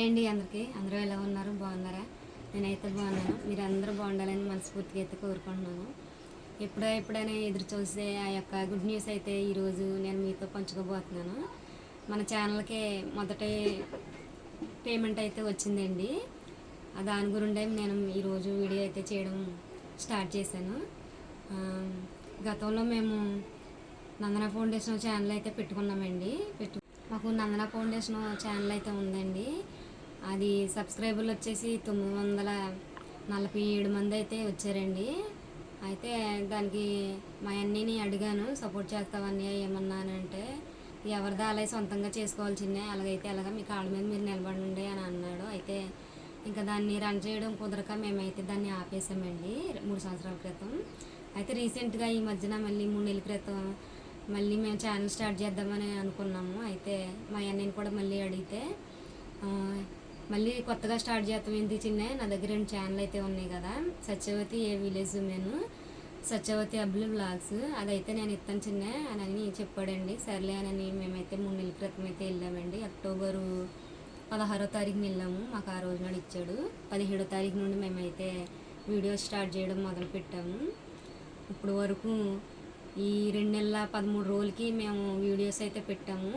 Hi అండి అందరికీ. అందరూ ఎలా ఉన్నారు? బాగున్నారా? నేనైతే బాగున్నాను. మీరు అందరూ బాగుండాలని మనస్ఫూర్తిగా అయితే కోరుకుంటున్నాను. ఎప్పుడో ఎప్పుడైనా ఎదురు చూసే ఆ యొక్క గుడ్ న్యూస్ అయితే ఈరోజు నేను మీతో పంచుకోబోతున్నాను. మన ఛానల్కి మొదటి పేమెంట్ అయితే వచ్చిందండి. దాని గురిండే నేను ఈరోజు వీడియో అయితే చేయడం స్టార్ట్ చేశాను. గతంలో మేము నందన ఫౌండేషన్ ఛానల్ అయితే పెట్టుకున్నామండి. పెట్టు మాకు నందన ఫౌండేషన్ ఛానల్ అయితే ఉందండి. అది సబ్స్క్రైబర్లు వచ్చేసి తొమ్మిది వందల నలభై ఏడు మంది అయితే వచ్చారండి. అయితే దానికి మా అన్నీని అడిగాను సపోర్ట్ చేస్తావని ఏమన్నా? అని అంటే ఎవరిదా అలా సొంతంగా చేసుకోవాల్సిందే అలాగైతే అలాగా మీ కాళ్ళ మీద మీరు నిలబడండి అని అన్నాడు. అయితే ఇంకా దాన్ని రన్ చేయడం కుదరక మేమైతే దాన్ని ఆపేసామండి మూడు సంవత్సరాల క్రితం. అయితే రీసెంట్గా ఈ మధ్యన మళ్ళీ మూడు నెలల క్రితం మళ్ళీ మేము ఛానల్ స్టార్ట్ చేద్దామని అనుకున్నాము. అయితే మా అన్నయ్యని కూడా మళ్ళీ అడిగితే మళ్ళీ కొత్తగా స్టార్ట్ చేస్తాం ఏంటి చిన్న? నా దగ్గర రెండు ఛానల్ అయితే ఉన్నాయి కదా. సత్యవతి ఏ విలేజ్ నేను. సత్యవతి అబ్బుల్ బ్లాగ్స్ అదైతే నేను ఇస్తాను చిన్న అని చెప్పాడండి. సర్లే అని మేమైతే మూడు నెలల క్రితం అయితే వెళ్ళామండి. అక్టోబరు పదహారో తారీఖున వెళ్ళాము. మాకు ఆ రోజు నాడు ఇచ్చాడు. పదిహేడో తారీఖు నుండి మేమైతే వీడియో స్టార్ట్ చేయడం మొదలు పెట్టాము. ఇప్పుడు వరకు ఈ రెండు నెలల పదమూడు రోజులకి మేము వీడియోస్ అయితే పెట్టాము.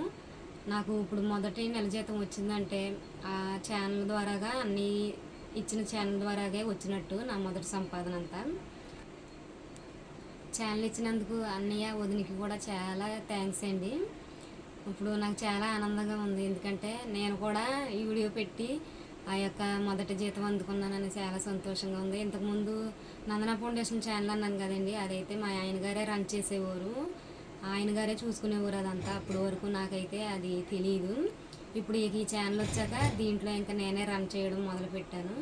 నాకు ఇప్పుడు మొదటి నెల జీతం వచ్చిందంటే ఆ ఛానల్ ద్వారాగా అన్ని ఇచ్చిన ఛానల్ ద్వారాగే వచ్చినట్టు నా మొదటి సంపాదన అంతా. ఛానల్ ఇచ్చినందుకు అన్నయ్య వదినికి కూడా చాలా థ్యాంక్స్ అండి. ఇప్పుడు నాకు చాలా ఆనందంగా ఉంది. ఎందుకంటే నేను కూడా ఈ వీడియో పెట్టి ఆ యొక్క మొదటి జీతం అందుకున్నానని చాలా సంతోషంగా ఉంది. ఇంతకుముందు నందన ఫౌండేషన్ ఛానల్ అన్నాను కదండి. అదైతే మా ఆయన గారే రన్ చేసేవారు. ఆయన గారే చూసుకునేవారు అదంతా. అప్పటి వరకు నాకైతే అది తెలియదు ఇప్పుడు ఈ ఛానల్ వచ్చాక దీంట్లో ఇంకా నేనే రన్ చేయడం మొదలు పెట్టాను.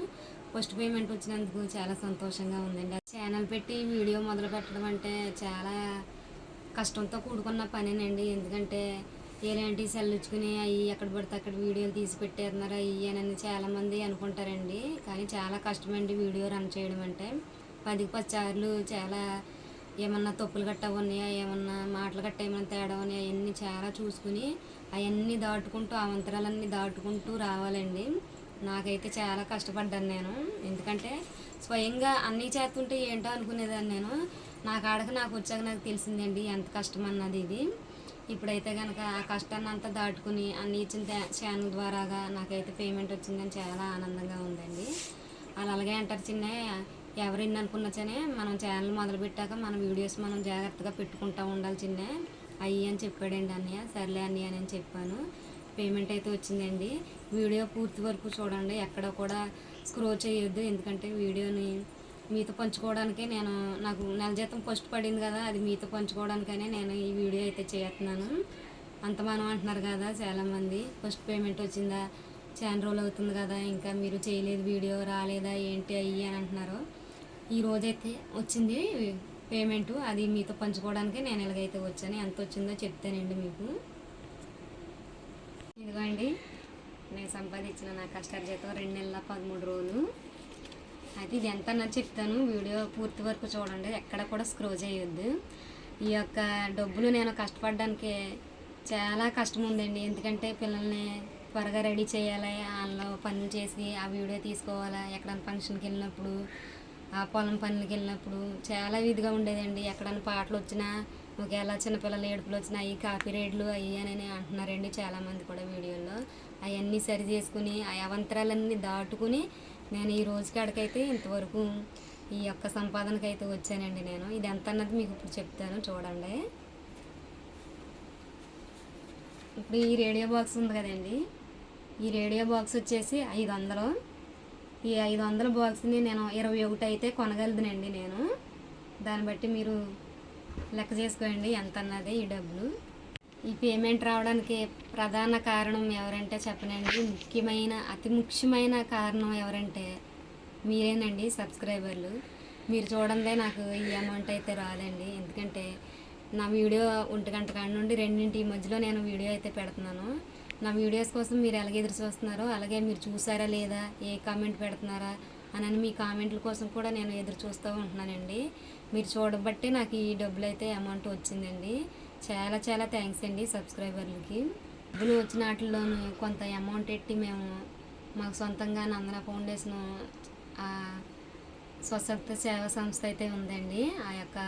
ఫస్ట్ పేమెంట్ వచ్చినందుకు చాలా సంతోషంగా ఉందండి. ఆ ఛానల్ పెట్టి వీడియో మొదలు పెట్టడం అంటే చాలా కష్టంతో కూడుకున్న పనేనండి. ఎందుకంటే ఎలాంటి సెల్లుచ్చుకుని అవి ఎక్కడ పడితే అక్కడ వీడియోలు తీసి పెట్టేస్తున్నారు అవి అని చాలామంది అనుకుంటారండి. కానీ చాలా కష్టమండి వీడియో రన్ చేయడం అంటే. పదికి పది సార్లు చాలా ఏమన్నా తప్పులు గట్ట ఉన్నాయా? ఏమన్నా మాటలు గట్ట ఏమైనా తేడా ఉన్నాయా? అవన్నీ చాలా చూసుకుని అవన్నీ దాటుకుంటూ అవంతరాలన్నీ దాటుకుంటూ రావాలండి. నాకైతే చాలా కష్టపడ్డాను నేను. ఎందుకంటే స్వయంగా అన్నీ చేస్తుంటే ఏంటో అనుకునేదాన్ని నేను. నా కాడకు నాకు వచ్చాక నాకు తెలిసిందండి ఎంత కష్టం అన్నది ఇది. ఇప్పుడైతే కనుక ఆ కష్టాన్ని అంతా దాటుకుని అన్ని ఇచ్చిన ఛానల్ ద్వారాగా నాకైతే పేమెంట్ వచ్చిందని చాలా ఆనందంగా ఉందండి. వాళ్ళు అలాగే అంటారు చిన్న ఎవరిని అనుకున్నా సరే మనం ఛానల్ మొదలు పెట్టాక మన వీడియోస్ మనం జాగ్రత్తగా పెట్టుకుంటూ ఉండాలి చిన్న. అయ్యి అని చెప్పాడండి అన్నయ్య. సర్లే అన్నయ్య అని చెప్పాను. పేమెంట్ అయితే వచ్చిందండి. వీడియో పూర్తి వరకు చూడండి. ఎక్కడ కూడా స్క్రోల్ చేయొద్దు. ఎందుకంటే వీడియోని మీతో పంచుకోవడానికే నేను నాకు నెల జీతం ఫస్ట్ పడింది కదా అది మీతో పంచుకోవడానికనే నేను ఈ వీడియో అయితే చేస్తున్నాను. అంత మనం అంటున్నారు కదా చాలామంది. ఫస్ట్ పేమెంట్ వచ్చిందా? చాలా రోజులు అవుతుంది కదా. ఇంకా మీరు చేయలేదు వీడియో రాలేదా? ఏంటి? అయ్యి అని అంటున్నారు. ఈరోజైతే వచ్చింది పేమెంట్ అది మీతో పంచుకోవడానికి నేను ఎలాగైతే వచ్చాను. ఎంత వచ్చిందో చెప్తానండి మీకు. ఇదిగోండి నేను సంపాదించిన నా కష్టార్జితం రెండు నెలల పదమూడు రోజులు. అయితే ఇది ఎంత అన్నది చెప్తాను. వీడియో పూర్తి వరకు చూడండి. ఎక్కడ కూడా స్క్రో చేయొద్దు. ఈ యొక్క డబ్బులు నేను కష్టపడడానికి చాలా కష్టం ఉందండి. ఎందుకంటే పిల్లల్ని త్వరగా రెడీ చేయాలి. వాళ్ళ పనులు చేసి ఆ వీడియో తీసుకోవాలా? ఎక్కడైనా ఫంక్షన్కి వెళ్ళినప్పుడు పొలం పనులకి వెళ్ళినప్పుడు చాలా విధిగా ఉండేదండి. ఎక్కడైనా పాటలు వచ్చినా ఒకవేళ చిన్నపిల్లల ఏడుపులు వచ్చినా అవి కాపీ రేట్లు అవి అని అంటున్నారండి చాలామంది కూడా వీడియోలో అవన్నీ సరి చేసుకుని ఆ అవంతరాలన్నీ దాటుకుని నేను ఈ రోజు కాడికైతే ఇంతవరకు ఈ యొక్క సంపాదనకైతే అయితే వచ్చానండి నేను. ఇది ఎంత అన్నది మీకు ఇప్పుడు చెప్తాను చూడండి. ఇప్పుడు ఈ రేడియో బాక్స్ ఉంది కదండి. ఈ రేడియో బాక్స్ వచ్చేసి ఐదు వందలు. ఈ ఐదు వందల బాక్స్ని నేను ఇరవై ఒకటి అయితే కొనగలదునండి నేను. దాన్ని బట్టి మీరు లెక్క చేసుకోండి ఎంత అన్నది ఈ డబ్బులు. ఈ పేమెంట్ రావడానికి ప్రధాన కారణం ఎవరంటే చెప్పనండి ముఖ్యమైన అతి ముఖ్యమైన కారణం ఎవరంటే మీరేనండి సబ్స్క్రైబర్లు. మీరు చూడందే నాకు ఈ అమౌంట్ అయితే రాదండి. ఎందుకంటే నా వీడియో ఒంటి గంట కాడ నుండి రెండింటి మధ్యలో నేను వీడియో అయితే పెడుతున్నాను. నా వీడియోస్ కోసం మీరు ఎలాగ ఎదురు చూస్తున్నారో అలాగే మీరు చూసారా లేదా ఏ కామెంట్ పెడుతున్నారా అని మీ కామెంట్ల కోసం కూడా నేను ఎదురు చూస్తూ ఉంటున్నానండి. మీరు చూడబట్టి నాకు ఈ డబ్బులు అయితే అమౌంట్ వచ్చిందండి. చాలా చాలా థ్యాంక్స్ అండి సబ్స్క్రైబర్లకి డబ్బులు వచ్చిన కొంత అమౌంట్ ఎట్టి మేము మాకు సొంతంగా నందన ఫౌండేషన్ స్వసత్వ సేవా సంస్థ అయితే ఉందండి. ఆ యొక్క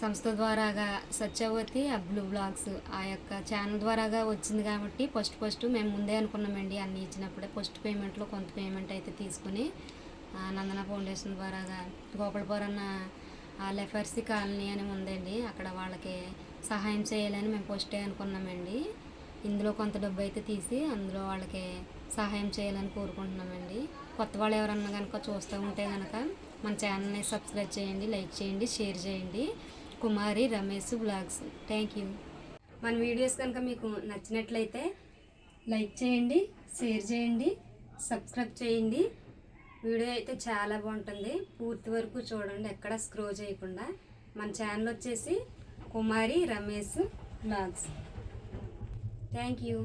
సంస్థ ద్వారాగా సత్యవతి అబ్లు బ్లాగ్స్ ఆ యొక్క ఛానల్ ద్వారాగా వచ్చింది కాబట్టి ఫస్ట్ ఫస్ట్ మేము ముందే అనుకున్నామండి అన్ని ఇచ్చినప్పుడే. ఫస్ట్ పేమెంట్లో కొంత పేమెంట్ అయితే తీసుకుని నందన ఫౌండేషన్ ద్వారాగా గోపాలపురం ఆ లెఫర్సీ కాలనీ అని ఉందండి. అక్కడ వాళ్ళకి సహాయం చేయాలని మేము ఫస్టే అనుకున్నామండి. ఇందులో కొంత డబ్బు అయితే తీసి అందులో వాళ్ళకి సహాయం చేయాలని కోరుకుంటున్నామండి. కొత్త వాళ్ళు ఎవరన్నా కనుక చూస్తూ ఉంటే కనుక మన ఛానల్ని సబ్స్క్రైబ్ చేయండి లైక్ చేయండి షేర్ చేయండి. Kumari Ramesh blogs. Thank you మన వీడియోస్ కనుక మీకు నచ్చినట్లయితే లైక్ చేయండి షేర్ చేయండి సబ్స్క్రైబ్ చేయండి. వీడియో అయితే చాలా బాగుంటుంది. పూర్తి వరకు చూడండి ఎక్కడ స్క్రో చేయకుండా. మన ఛానల్ వచ్చేసి Kumari Ramesh blogs. Thank you